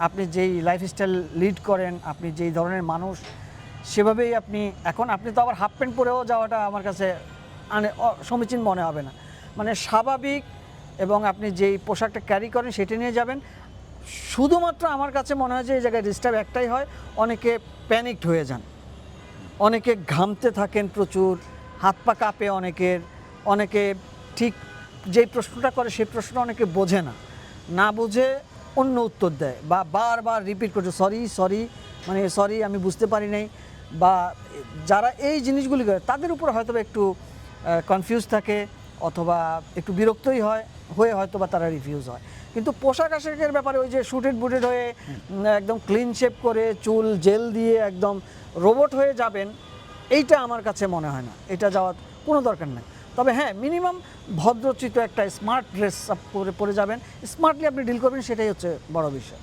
আপনি যেই lifestyle lead করেন, আপনি যেই ধরনের মানুষ, সেভাবেই আপনি, এখন আপনি তো আবার হাফ প্যান্ট পরেও যাওয়াটা আমার কাছে অ- সমীচীন মনে হবে না। মানে স্বাভাবিক এবং আপনি যেই পোশাকটা ক্যারি করেন, সেটি নিয়ে যাবেন। শুধুমাত্র আমার কাছে মনে হয় যে এই জায়গায় ডিস্টার্ব একটাই হয়, অনেকে প্যানিকড হয়ে যান। অনেকে ঘামতে থাকেন প্রচুর, হাত পা কাঁপে অনেকের, অনেকে ঠিক যেই প্রশ্নটা করে সেই প্রশ্নটা অনেকে বোঝে না। না বুঝে অন্য উত্তর দেয় বা বারবার রিপিট করছে সরি সরি মানে সরি আমি বুঝতে পারি নাই। বা যারা এই জিনিসগুলি করে, তাদের উপর হয়তো একটু কনফিউজ থাকে অথবা একটু বিরক্তই হয়, হয়ে হয়তো বা তারা রিফিউজ হয়। কিন্তু পোশাক আশাকের ব্যাপারে ওই যে শুটেড বুটেড হয়ে একদম ক্লিন শেপ করে, চুল জেল দিয়ে একদম রোবট হয়ে যাবেন, এইটা আমার কাছে মনে হয় না। এটা যাওয়ার কোনো দরকার নেই। তবে হ্যাঁ মিনিমাম ভদ্রচিত একটা স্মার্ট ড্রেস আপ করে, পরে যাবেন। স্মার্টলি আপনি ডিল করবেন, সেটাই হচ্ছে বড় বিষয়।